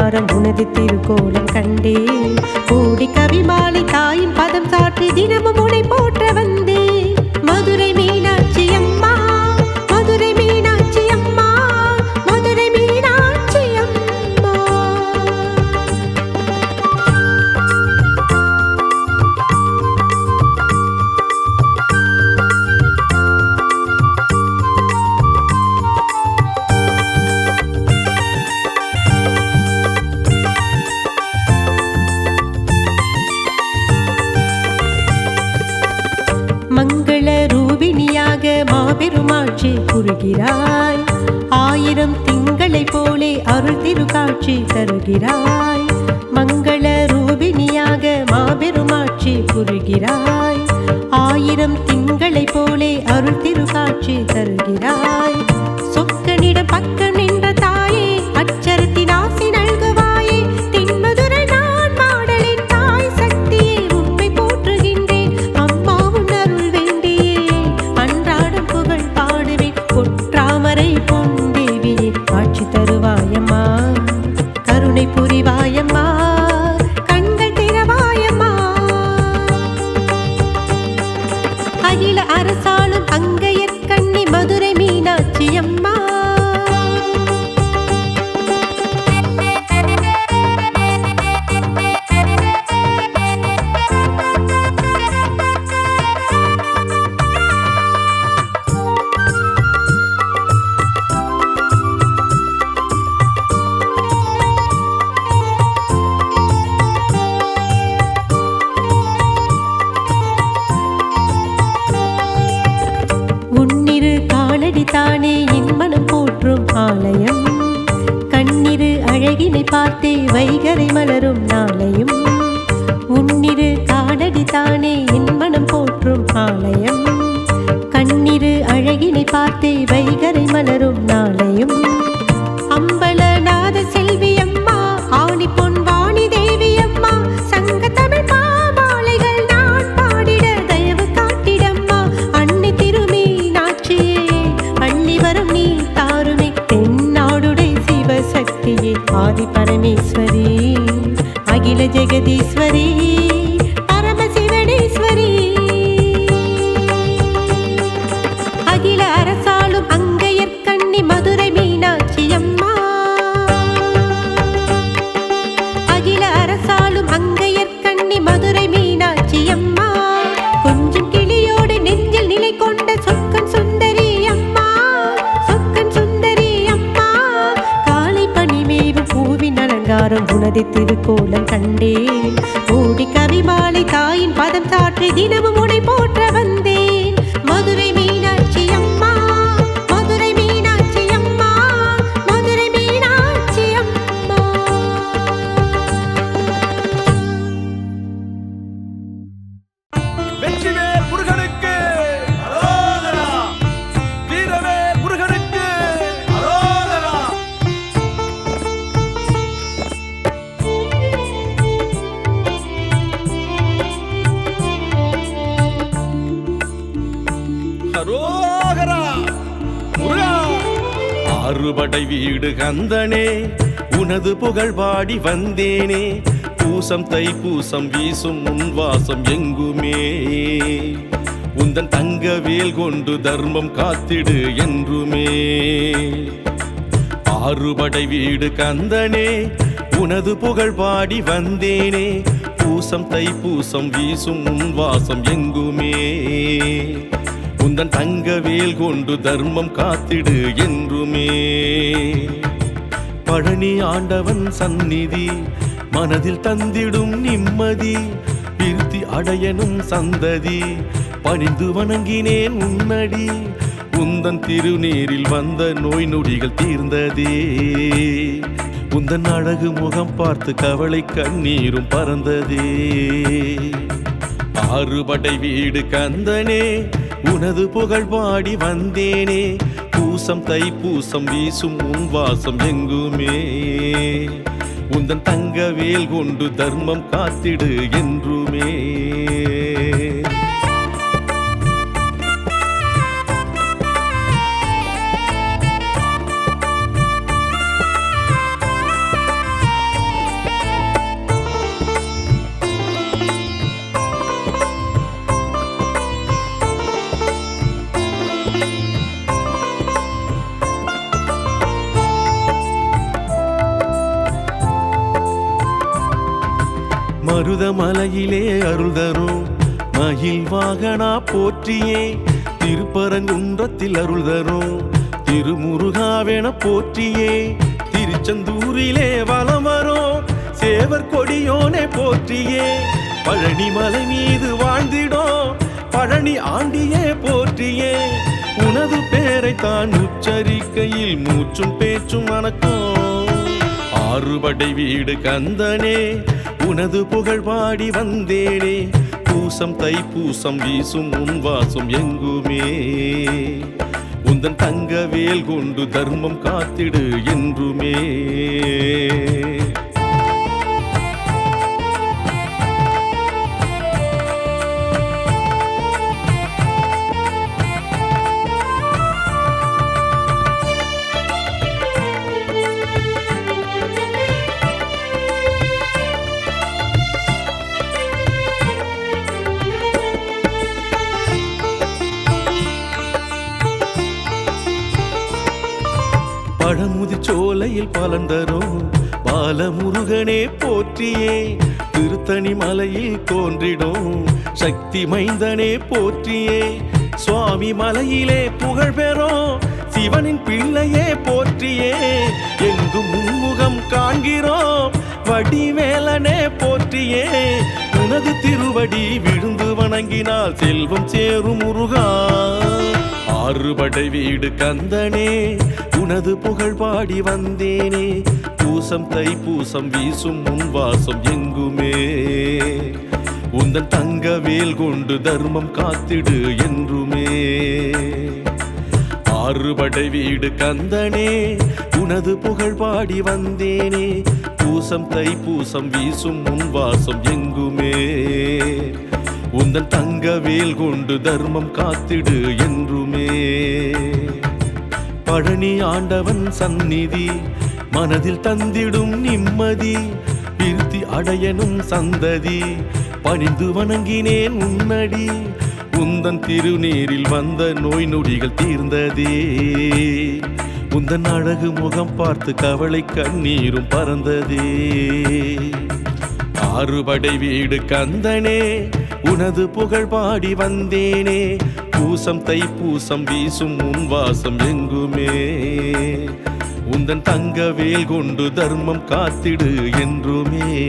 அலங்காரம் உனது திருக்கோலம் கண்டேன். கூடி கவி மாலை தாயின் பதம் சாற்றி தினமும் உனை போற்ற வந்தேன். மாபெருமாட்சி புரிகிறாய் ஆயிரம் திங்களை போலே அருள் திருக்காட்சி தருகிறாய். மங்கள ரூபிணியாக மாபெருமாட்சி புரிகிறாய் ஆயிரம் திங்களை போலே அருள் திருக்காட்சி தருகிறாய். சொக்கனிட பக்க அழகினை பார்த்தே வைகரை மலரும் நாளையும். உன்னிரு காடடி தானே என் மனம் போற்றும் ஆலயம். கண்ணிரு அழகினை பார்த்தே வைகரை மலரும் நாளையும். அம்பல जगदीश्वरी। அலங்காரம் திருக்கோலம் கண்டேன். ஓடி கவிமாலை தாயின் பதம் சாற்றி தினமும் உனை போற்ற அரோகரா ஆறுபடை வீடு கந்தனே உனது புகழ் பாடி வந்தேனே. பூசம் தை பூசம் வீசும் உன் வாசம் எங்குமே. உந்தன் தங்க வேல் கொண்டு தர்மம் காத்திடு என்றுமே. ஆறுபடை வீடு கந்தனே உனது புகழ் பாடி வந்தேனே. பூசம் தை பூசம் வீசும் உன் வாசம் எங்குமே. உந்தன் தங்க வேல் கொண்டு தர்மம் காத்திடு என்றுமே. பழனி ஆண்டவன் சந்நிதி மனதில் தந்திடும் நிம்மதி விருத்தி அடையனும் சந்ததி. பணிந்து வணங்கினேன் உன்னடி உந்தன் திருநீரில் வந்த நோய் நொடிகள் தீர்ந்ததே. உந்தன் அழகு முகம் பார்த்து கவலை கண்ணீரும் பறந்ததே. ஆறுபடை வீடு கந்தனே உனது புகழ் பாடி வந்தேனே. பூசம் தை பூசம் வீசும் உன் வாசம் எங்குமே. உந்தன் தங்க வேல் கொண்டு தர்மம் காத்திடு என்றுமே. மலையிலே அருள் தரும். மயில் வாகனா போற்றியே திருப்பரங்குன்றத்தில் அருள் தரும். திருமுருகாவென போற்றியே திருச்செந்தூரிலே வலம் வரும். சேவர் கொடியோனே போற்றியே பழனி மலை மீது வாழ்ந்திடும். பழனி ஆண்டியே போற்றியே உனது பேரை தான் உச்சரிக்கையில் மூச்சும் பேச்சும் வணக்கம் ஆறுபடை வீடு கந்தனே உனது புகழ் பாடி வந்தேனே. பூசம் தை பூசம் வீசும் உன் வாசம் எங்குமே. உந்தன் தங்கவேல் கொண்டு தர்மம் காத்திடு என்றுமே. பழமுதி சோலையில் பலன் தரும் பாலமுருகனே போற்றியே திருத்தணி மலையில் தோன்றிடும். சக்தி மைந்தனே போற்றியே சுவாமி மலையிலே புகழ் பெறும். சிவனின் பிள்ளையே போற்றியே எங்கும் முன்முகம் காண்கிறோம். வடிவேலனே போற்றியே உனது திருவடி விழுந்து வணங்கினால் செல்வம் சேரும் முருகா. ஆறுபடை வீடு கந்தனே உனது புகழ் பாடி வந்தேனே. பூசம் தை பூசம் வீசும் உன் வாசம் எங்குமே. உந்தன் தங்க வேல் கொண்டு தர்மம் காத்திடு என்றுமே. ஆறுபடை வீடு கந்தனே உனது புகழ் பாடி வந்தேனே. பூசம் தை பூசம் வீசும் உன் வாசம் எங்குமே. உந்தன் தங்க வேல் கொண்டு தர்மம் காத்திடு என்றுமே. பழனி ஆண்டவன் சந்நிதி மனதில் தந்திடும் நிம்மதி விருத்தி அடையனும் சந்ததி. பணிந்து வணங்கினேன் உன்னடி உந்தன் திருநீரில் வந்த நோய் நொடிகள் தீர்ந்ததே. உந்தன் அழகு முகம் பார்த்து கவலை கண்ணீரும் பறந்ததே. ஆறுபடை வீடு கந்தனே உனது புகழ் பாடி வந்தேனே. பூசம் தை பூசம் வீசும் உன் வாசம் எங்குமே. உந்தன் தங்க வேல் கொண்டு தர்மம் காத்திடு என்றுமே.